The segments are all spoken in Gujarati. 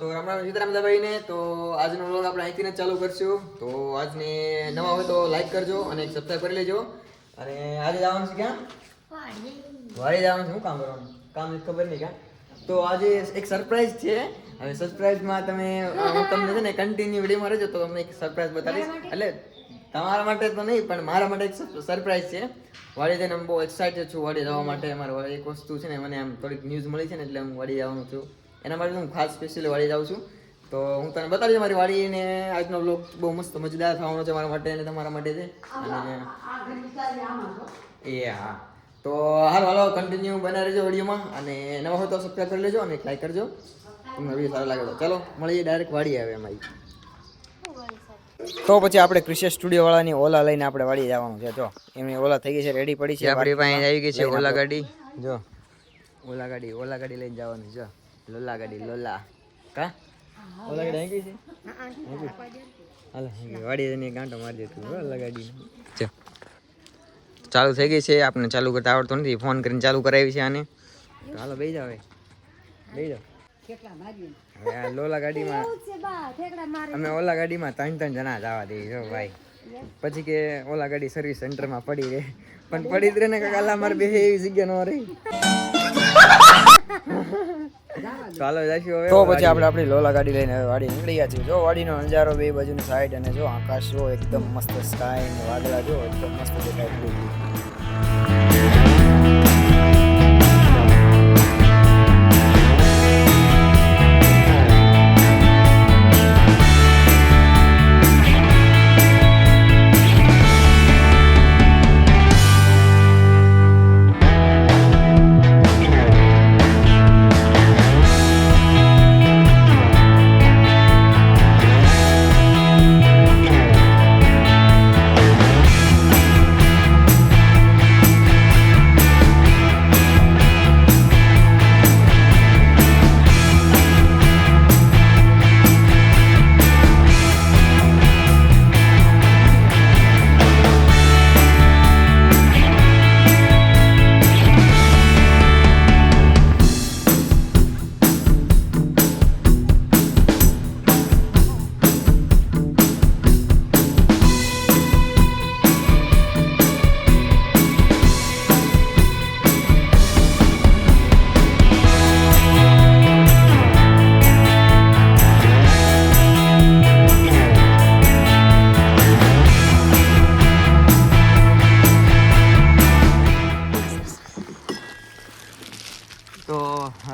તો રામ રામ સીતારામ ને તો આજનો વ્લોગ આપણે અહીંથી ચાલુ કરશું. તો આજને નવા હોય તો લાઈક કરજો અને સબસ્ક્રાઈબ કરી લેજો. અને આજે જવાનું છે ક્યાં? વાડી જવાનું છે. શું કામ કરવાનું? કામ ખબર નહીં ક્યાં? તો આજે એક સરપ્રાઈઝ છે. હવે સરપ્રાઈઝમાં તમે હું તમને છે ને કન્ટિન્યુ વિડીયોમાં રહેજો તો તમને એક સરપ્રાઈઝ બતાવીશ. એટલે તમારા માટે તો નહીં પણ મારા માટે એક સરપ્રાઈઝ છે. વાડી જઈને બહુ એક્સાઇટેડ છું. વાડી જવા માટે અમારે એક વસ્તુ છે ને મને આમ થોડીક ન્યૂઝ મળી છે ને એટલે હું વાડી જવાનું છું. એના માટે હું ખાસ સ્પેશિયલી વાળી જાઉં છું. તો હું તને બતાવીશ મારી વાડીને આજનો બ્લોગ બહુ મસ્ત મજેદાર થવાનો છે મારા માટે અને તમારા માટે છે. અને એ હા. તો હાલ હાલો કન્ટિન્યુ બનાવી રહેજો વિડીયોમાં અને નવા હોય તો સબસ્ક્રાઈબ કરી લેજો અને ટ્રાય લાઈક કરજો. તમને વીડિયો સારો લાગે તો. ચાલો મળીએ ડાયરેક્ટ વાડી આવે અમારી તો પછી આપણે ક્રિશિયસ સ્ટુડિયો વાળાની ઓલા લઈને આપણે વાડી જવાનું છે. જો એમની ઓલા થઈ ગઈ છે રેડી પડી છે. આપણી પાસે આવી ગઈ છે ઓલા ગાડી. જો ઓલા ગાડી ઓલા ગાડી લઈને જવાની જો લોલા ગાડી લોલા. કા? ઓલા ગાડી આવી ગઈ છે હાલો વાડી જઈને ગાંટો મારી દેતું ઓલા ગાડી ચાલુ થઈ ગઈ છે આપણે ચાલુ કરતા આવડતું નથી. ફોન કરીને ચાલુ કરાવી છે આને. હાલો બેસી જાવ બેસી જાવ લોલા ગાડીમાં અમે ઓલા ગાડીમાં ત્રણ ત્રણ જણા જવા દઈએ જો ભાઈ. પછી કે ઓલા ગાડી સર્વિસ સેન્ટરમાં પડી રહે. પણ પડી જ રહે ને કાકા મારે બે એવી જગ્યા ન રહી. ચાલો જઈશું હવે. તો પછી આપણે આપણી લોલા ગાડી લઈને હવે વાડી નીકળી ગયા છીએ. જો વાડીનો નજારો બે બાજુની સાઈડ અને જો આકાશ જો એકદમ મસ્ત સ્કાય અને વાદળા જો એકદમ મસ્ત દેખાય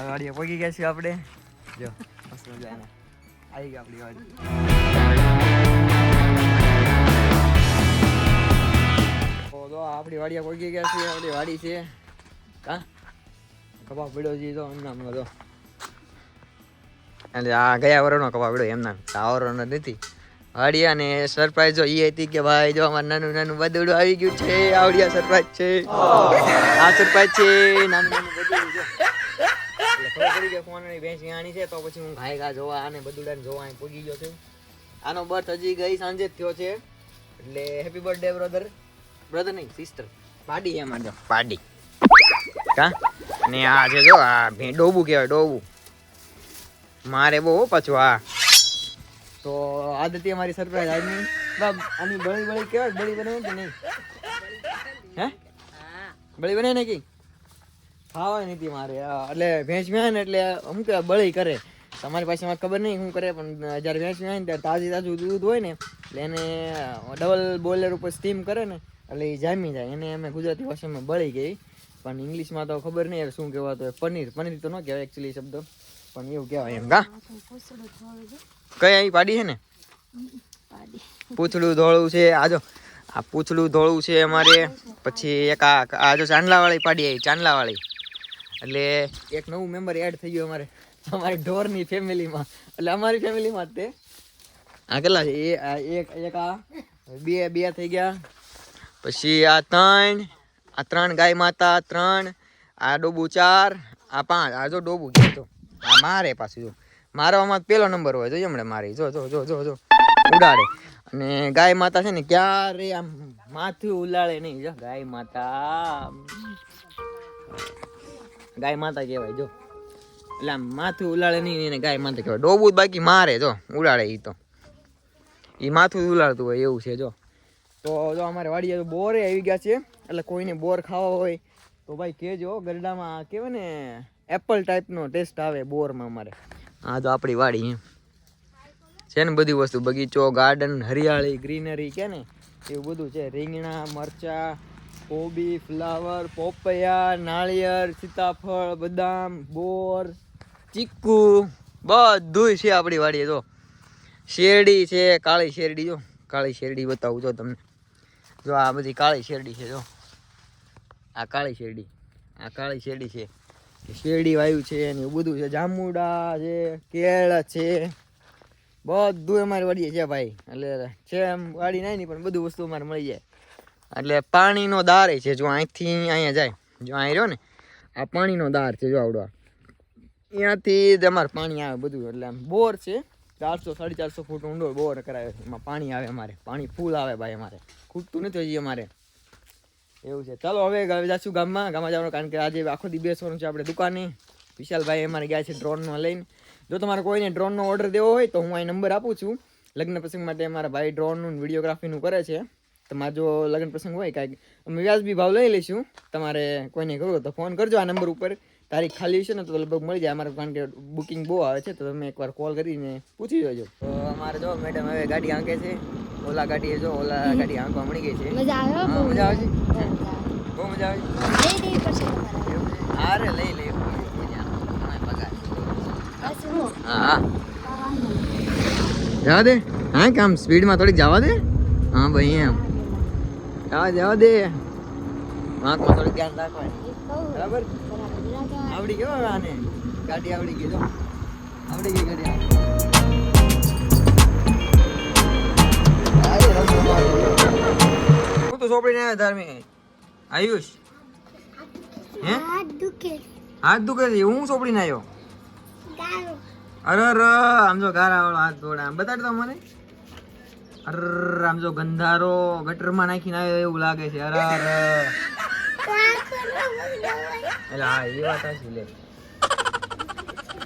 વાડીએ પહોંચી ગયા છીએ આપણે. જો મસ્ત મજા આવી ગઈ આપણી વાડી. તો આપણી વાડીએ પહોંચી ગયા છીએ આપણી વાડી છે. કા? કપા પડ્યો છે તો એમના હમણાં એટલે આ ગયા વરનો કપા પડ્યો એમના આ વરનો નથી. વાડિયા અને સરપ્રાઈઝ જો એ હતી કે ભાઈ જો અમારું નાનું નાનું બદડું આવી ગયું છે. આવડિયા સરપ્રાઈઝ છે. આ સરપ્રાઈઝ છે. નાનું નાનું એટલે ખબર પડી કે ફોનની ભેંસ આણી છે તો પછી હું ઘાય ઘા જોવા આને બધું જોવા અહીં પૂગી ગયો છું. આનો બર્થ હજી ગઈ સાંજે જ થયો છે. એટલે હેપી બર્થડે બ્રધર બ્રધર નહીં સિસ્ટર પાડી એમાં જો પાડી. કા? ને આ છે જો આ ભે ડોબું કહેવાય ડોબું. મારે બહુ હો પાછું આ. તો આદતી અમારી સરપ્રાઈઝ આજની બાબ આની બળી બળી કહેવાય બળી બને કે નહીં? હે? બળી બને ને કી ખાવાય નથી મારે એટલે ભેંસ ને એટલે શું કે બળી કરે. તમારી પાસે મને ખબર નહીં શું કરે, પણ જ્યારે ભેંસ ને ત્યારે તાજી તાજું દૂધ હોય ને, એટલે એને ડબલ બોઇલર ઉપર સ્ટીમ કરે ને, એટલે એ જામી જાય. એને અમે ગુજરાતી ભાષામાં બળી ગઈ પણ ઇંગ્લિશમાં તો ખબર નહીં શું કહેવાતું હોય પનીર. પનીર તો ન કહેવાય એકચ્યુઅલી શબ્દ. પણ એવું કહેવાય એમ કા કઈ અહીં પાડી છે ને? પૂછડું ધોળું છે આજો આ પૂછડું ધોળું છે અમારે. પછી એક આ આજો ચાંદલાવાળી પાડી આવી ચાંદલાવાળી. એટલે એક નવું મેમ્બર એડ થઈ ગયું અમારે. અમારી ઢોરની ફેમિલીમાં. એટલે અમારી ફેમિલીમાં જ તે. આ કેટલા છે? એ એક એક, આ. બે બે થઈ ગયા. પછી આ ત્રણ. આ ત્રણ ગાય માતા, ત્રણ. આ ડોબુ ચાર. આ પાંચ. આ જો ડોબુ તો આ મારે પાછું, જો. મારવામાં પેલો નંબર હોય જોઈએ હમણાં મારી. જો જો જો જો જો. ઉડાડે. અને ગાય માતા છે ને, ક્યારે આમ માથું ઉલાળે નહીં, જો. ગાય માતા. ગાય માતા કહેવાય, જો. એટલે આમ માથું ઉલાળે નહીં એને ગાય માતા કહેવાય. ડોબું બાકી મારે, જો, ઉલાળે એ તો. એ માથું ઉલાળતું હોય એવું છે, જો. તો જો અમારે વાડીએ તો બોરે આવી ગયા છે, એટલે કોઈને બોર ખાવા હોય તો ભાઈ કહેજો ગરડામાં કહેવાય ને એપલ ટાઈપનો ટેસ્ટ આવે બોરમાં અમારે. હા તો આપણી વાડી છે ને બધી વસ્તુ, બગીચો ગાર્ડન હરિયાળી ગ્રીનરી કે ને, એવું બધું છે. રીંગણા, મરચા કોબી, ફ્લાવર, પોપૈયા, નાળિયેર, સીતાફળ, બદામ, બોર, ચીકુ, બધુંય છે આપણી વાડીએ, જો. શેરડી છે, કાળી શેરડી, જો. કાળી શેરડી બતાવું જો તમને. જો, આ બધી કાળી શેરડી છે, જો. આ કાળી શેરડી. આ કાળી શેરડી છે. શેરડી વાયુ છે ને એવું બધું છે. જામુડા છે, કેળ છે. બધું અમારી વાડીએ છે, ભાઈ. એટલે છે એમ વાડી નહીં પણ બધું વસ્તુ અમારે મળી જાય. એટલે પાણીનો દાર છે, જો અહીંથી અહીંયા જાય, જો અહીં રહ્યો ને, આ પાણીનો દાર છે, જો આવડો આ. અહીંયાથી અમારે પાણી આવે બધું, એટલે આમ બોર છે, ચારસો, સાડી ચારસો ફૂટ ઊંડો બોર કરાવે છે. એમાં પાણી આવે અમારે, પાણી ફૂલ આવે ભાઈ અમારે. ખૂટતું નથી હજી અમારે. એવું છે. ચાલો હવે જાશું ગામમાં ગામમાં જવાનું, કારણ કે આજે આખો દી બેસવાનું છે આપણે દુકાને. વિશાલભાઈ અમારે ગયા છે ડ્રોનમાં લઈને. જો તમારે કોઈને ડ્રોનનો ઓર્ડર દેવો હોય તો હું અહીં નંબર આપું છું. લગ્ન પ્રસંગ માટે મારા ભાઈ ડ્રોનનું વિડીયોગ્રાફીનું કરે છે. તમારે જો લગ્ન પ્રસંગ હોય કાંઈક અમે વ્યાજબી ભાવ લઈ લઈશું. તમારે કોઈને હોય તો ફોન કરજો આ નંબર ઉપર. તારીખ ખાલી છે ને તો લગભગ મળી જાય. અમારે કારણ કે બુકિંગ બહુ આવે છે તો તમે એકવાર કોલ કરીને પૂછી જોજો તો અમારે જો મેડમ હવે ગાડી આંકે છે. ઓલા ગાડીએ જો ઓલા ગાડી આંકવા મળી ગઈ છે. મજા આવે મજા આવે છે? બહુ મજા આવે. બહુ લઈ લઈ હું જવા દે. હા કે આમ સ્પીડમાં થોડીક જવા દે. હા ભાઈ એમ. જવા જવા દે. વાંકમાં થોડીક ધ્યાન રાખવાનું. બરાબર? બરાબર બરાબર. આવડી ગયો આને? ગાડી આવડી ગઈ જો. આવડી ગઈ ગાડી હું તો સોંપડીને આવ્યો ધાર્મિક આયુષ. હે? હાથ દુખે. છે. હું સોંપડીને આવ્યો? અરે અરે આમ જો ગારા વાળો હાથ ધોડા આમ બતાડ તો મને? અરે આમ જો ગંધારો ગટરમાં નાખીને આવ્યો એવું લાગે છે. અરે અરે એટલે હા, એ વાત સાચી લે.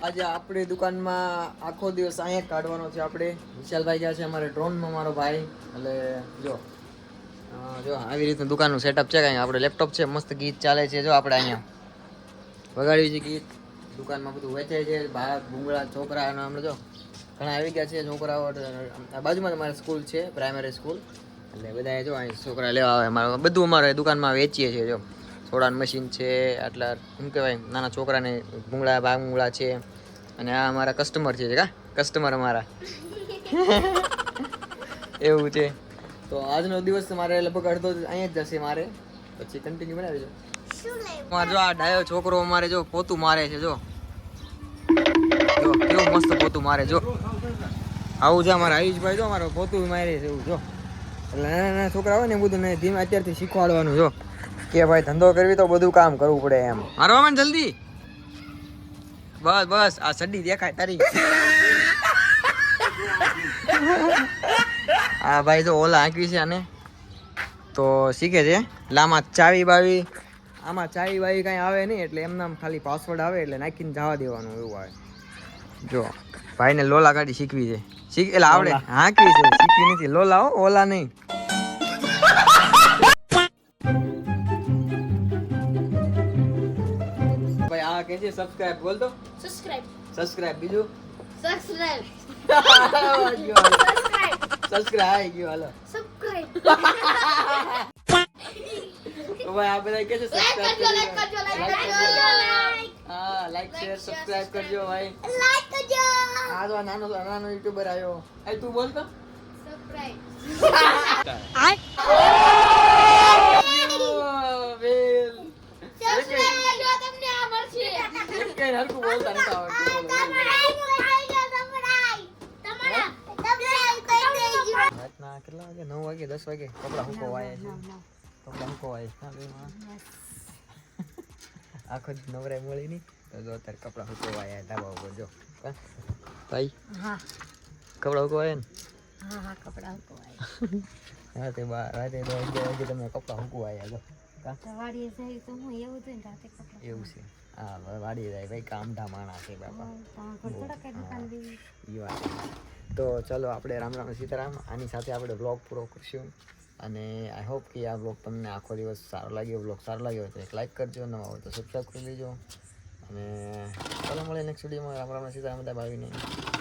આજે આપણી દુકાનમાં આખો દિવસ અહીંયા કાઢવાનો છે આપણે. વિશાલભાઈ ગયા છે અમારે ડ્રોનમાં, મારો ભાઈ. એટલે જો જો, આવી રીતનું દુકાનનું સેટઅપ છે કાંઈ. આપણે લેપટોપ છે, મસ્ત ગીત ચાલે છે, જો, આપણે અહીંયા. વગાડ્યું છે ગીત. દુકાનમાં બધું વેચાય છે ભાત ભૂંગળા, છોકરા એનો હમણાં જો. ઘણા આવી ગયા છે છોકરાઓ. આ બાજુમાં તમારે સ્કૂલ છે પ્રાઇમરી સ્કૂલ. એટલે બધા જો અહીં છોકરા લેવા આવે. અમારે બધું અમારે દુકાનમાં વેચીએ છીએ જો. સોડાનું મશીન છે આટલા શું કહેવાય નાના છોકરાને ભૂંગળા ભાગ ભૂંગળા છે. અને આ અમારા કસ્ટમર છે કા? કસ્ટમર અમારા. એવું છે. તો આજનો દિવસ મારે લગભગ અડધો અહીંયા જ જશે મારે. પછી કન્ટિન્યુ બનાવી અમારે જો આ ડાયો છોકરો અમારે જો પોતું મારે છે જો જો. કેવું મસ્ત પોતું મારે, જો. આવું છે અમારા આયુષભાઈ, જો અમારો પોતું મારે છે એવું, જો. એટલે નાના નાના છોકરા હોય ને બધું ને ધીમે અત્યારથી શીખવાડવાનું, જો. કે ભાઈ ધંધો કરવી તો બધું કામ કરવું પડે એમ. મારો માં જલ્દી. બસ બસ, આ સડી દેખાય તારી. આ ભાઈ તો ઓલા આંકવી છે આને. તો શીખે છે. એટલે ચાવી બાવી, આમાં ચાવી બાવી કાંઈ આવે નહીં, એટલે એમનામ ખાલી પાસવર્ડ આવે એટલે નાખીને જવા દેવાનું એવું આવે. જો ભાઈને લોલા ગાડી શીખવી છે. શીખ એટલે આવડે. હાંકવી છે. શીખવી નથી. લોલા હો ઓલા નહીં. ભાઈ આ કે છે સબસ્ક્રાઇબ બોલ તો. સબસ્ક્રાઇબ સબસ્ક્રાઇબ બીજું? સબસ્ક્રાઇબ સબસ્ક્રાઇબ ગયો હાલો. સબસ્ક્રાઇબ તો ભાઈ આ બધા કે છે સબસ્ક્રાઇબ લાઈક કરજો લાઈક કરજો. લાઈક હા લાઈક શેર સબસ્ક્રાઇબ કરજો ભાઈ. લાઈક કરજો. આ તો નાનો નાનો યુટ્યુબર આવ્યો. એ તું બોલ તો. સબસ્ક્રાઇબ વેલ. સબસ્ક્રાઇબ જો તમને આ મળશે. એક કઈ હરખું બોલતા નથી આવડતું રાતના કેટલા વાગે? નવ વાગે દસ વાગે? કપડા હુકો વાય છે. કપડા હુકો આખો નવરાય મળી નહીં. તો અત્યારે કપડાં હુકો વાય ધાબા ઉપર જો? ભાઈ? હા. કપડાં હુકો ને? હા હા કપડા ઉકવાય રાતે બાર રાતે દસ અગિયાર વાગે તમે કપડાં હુકો વાય જો. વાડીએ સવારે તો હું એવું થયું રાતે કપડા એવું છે. હા વાડીએ જાય ભાઈ કામઠા માણા છે બાપા. ઈ વાત તો ચલો આપણે રામ રામ સીતારામ. આની સાથે આપણે બ્લોગ પૂરો કરશું. અને આઈ હોપ કે આ બ્લોગ તમને આખો દિવસ સારો લાગ્યો. બ્લોગ સારો લાગ્યો હોય તો એક લાઈક કરજો નવા હોય તો સબસ્ક્રાઈબ કરી લેજો અને ચાલો મળે નેક્સ્ટ વિડીયોમાં રામ રામના સીતારામ બધા ભાવીને